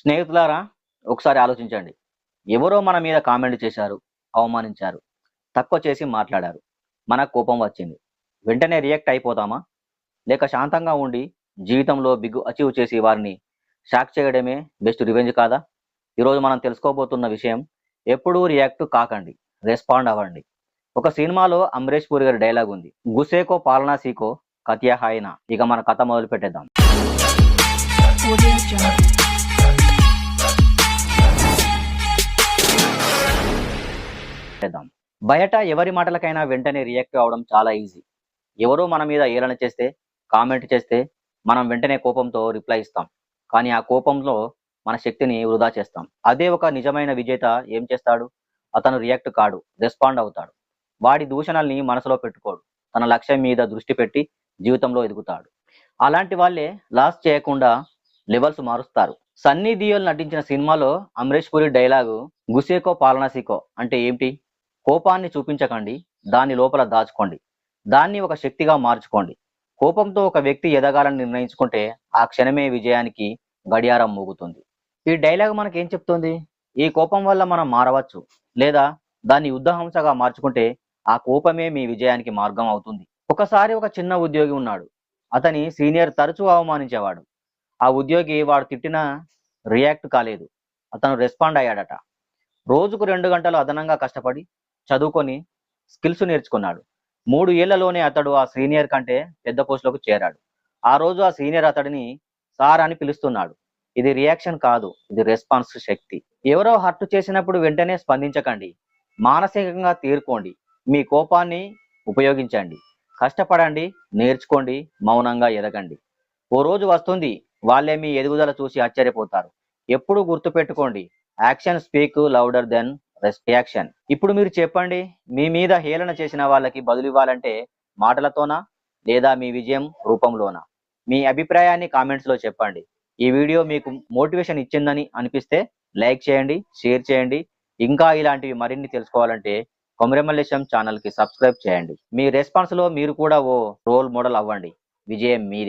స్నేహితులారా ఒకసారి ఆలోచించండి. ఎవరో మన మీద కామెంట్ చేశారు అవమానించారు తక్కువ చేసి మాట్లాడారు. మనకు కోపం వచ్చింది. వెంటనే రియాక్ట్ అయిపోతామా? లేక శాంతంగా ఉండి జీవితంలో బిగ్గు అచీవ్ చేసి వారిని షాక్ చేయడమే బెస్ట్ రివెంజ్ కాదా? ఈరోజు మనం తెలుసుకోబోతున్న విషయం ఎప్పుడూ రియాక్ట్ కాకండి రెస్పాండ్ అవ్వండి. ఒక సినిమాలో అమరేష్ పూరి గారి డైలాగ్ ఉంది. గుసేకో పాలనా సీకో కత్యా హాయినా ఇక మన కథ మొదలు పెట్టేద్దాం బయట ఎవరి మాటలకైనా వెంటనే రియాక్ట్ అవ్వడం చాలా ఈజీ ఎవరో మన మీద ఏలన చేస్తే కామెంట్ చేస్తే మనం వెంటనే కోపంతో రిప్లై ఇస్తాం. కానీ ఆ కోపంలో మన శక్తిని వృధా చేస్తాం. అదే ఒక నిజమైన విజేత ఏం చేస్తాడు? అతను రియాక్ట్ కాడు రెస్పాండ్ అవుతాడు. వాడి దూషణల్ని మనసులో పెట్టుకోడు. తన లక్ష్యం మీద దృష్టి పెట్టి జీవితంలో ఎదుగుతాడు. అలాంటి వాళ్ళే లాస్ చేయకుండా లెవెల్స్ మారుస్తారు. సన్నీ దియోల్ నటించిన సినిమాలో అమరేష్ పురి డైలాగు గుసేకో పాలనాసికో అంటే ఏంటి కోపాన్ని చూపించకండి దాని లోపల దాచుకోండి. దాన్ని ఒక శక్తిగా మార్చుకోండి. కోపంతో ఒక వ్యక్తి ఎదగాలని నిర్ణయించుకుంటే ఆ క్షణమే విజయానికి గడియారం మోగుతుంది. ఈ డైలాగ్ మనకేం చెప్తుంది? ఈ కోపం వల్ల మనం మారవచ్చు లేదా దాన్ని యుద్ధహంసగా మార్చుకుంటే ఆ కోపమే మీ విజయానికి మార్గం అవుతుంది. ఒకసారి ఒక చిన్న ఉద్యోగి ఉన్నాడు. అతని సీనియర్ తరచూ అవమానించేవాడు. ఆ ఉద్యోగి వాడు తిట్టినా రియాక్ట్ కాలేదు. అతను రెస్పాండ్ అయ్యాడట. రోజుకు రెండు గంటలు అదనంగా కష్టపడి చదువుకొని స్కిల్స్ నేర్చుకున్నాడు. మూడు ఏళ్ళలోనే అతడు ఆ సీనియర్ కంటే పెద్ద పోస్టులకు చేరాడు. ఆ రోజు ఆ సీనియర్ అతడిని సార్ అని పిలుస్తున్నాడు. ఇది రియాక్షన్ కాదు ఇది రెస్పాన్స్ శక్తి. ఎవరో హర్ట్ చేసినప్పుడు వెంటనే స్పందించకండి. మానసికంగా తీరుకోండి. మీ కోపాన్ని ఉపయోగించండి. కష్టపడండి నేర్చుకోండి మౌనంగా ఎదగండి. ఓ రోజు వస్తుంది వాళ్ళే మీ ఎదుగుదల చూసి ఆశ్చర్యపోతారు. ఎప్పుడు గుర్తుపెట్టుకోండి action speak louder than reaction ఇప్పుడు మీరు చెప్పండి మీ మీద హేళన చేసిన వాళ్ళకి బదులు ఇవ్వాలంటే మాటలతోనా లేదా మీ విజయం రూపంలోనా? మీ అభిప్రాయాన్ని కామెంట్స్లో చెప్పండి. ఈ వీడియో మీకు మోటివేషన్ ఇచ్చిందని అనిపిస్తే లైక్ చేయండి షేర్ చేయండి. ఇంకా ఇలాంటివి మరిన్ని తెలుసుకోవాలంటే కొమరమల్లేశం ఛానల్కి సబ్స్క్రైబ్ చేయండి. మీ రెస్పాన్స్లో మీరు కూడా ఓ రోల్ మోడల్ అవ్వండి. విజయం మీదే.